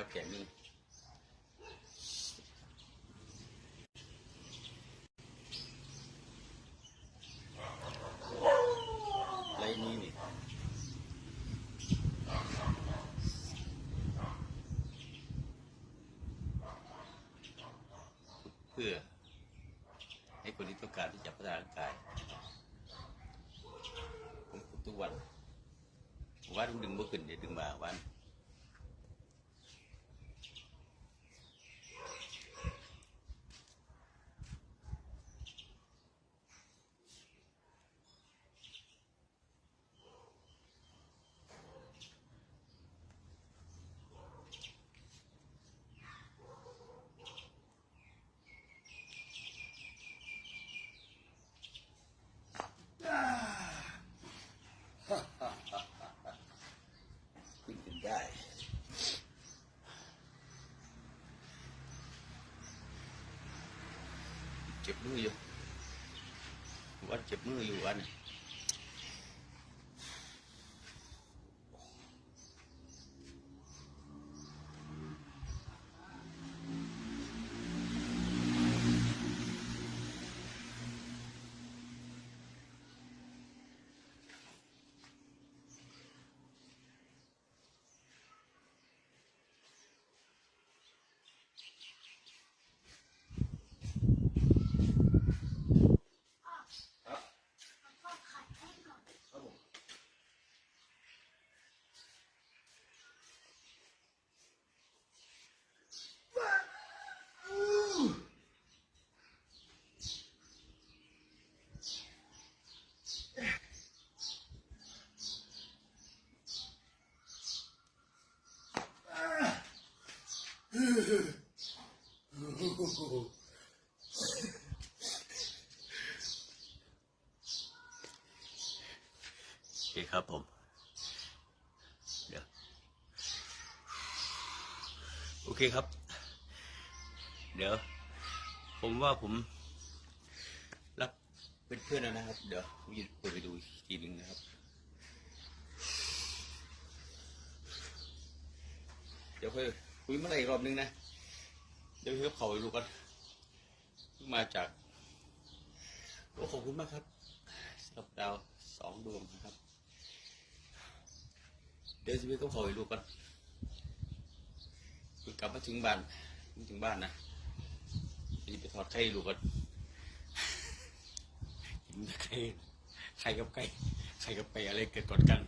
ว่าแก่นี่ไรนี้นี่เพื่อ ให้คนที่ต้องการที่จะพัฒนาร่างกายผมทุกวันวันดึงบ่ขึ้นเดี๋ยวดึงมาวันขึ้นได้ เจ็บมืออยู่วัดเจ็บมืออยู่วัน โอเคครับผม เดี๋ยว โอเคครับ เดี๋ยว ผมว่าผม รับเป็นเพื่อนแล้วนะครับ เดี๋ยวผมจะเปิดไปดูอีกทีหนึ่งนะครับเดี๋ยวค่อยคุยเมื่อไหร่อีกรอบนึงนะ เดี๋ยวให้เขาไปดูกันเพิ่งมาจากโอ้ขอบคุณมากครับสำหรับดาวสองดวงนะครับ เดี๋ยวจะไปกับเขาไปดูกันคือกลับมาถึงบ้านถึงบ้านนะจะไปถอดไข่ดูกันกินไข่ไข่กับไก่ไข่กับไก่อะไรเกิดก่อนกัน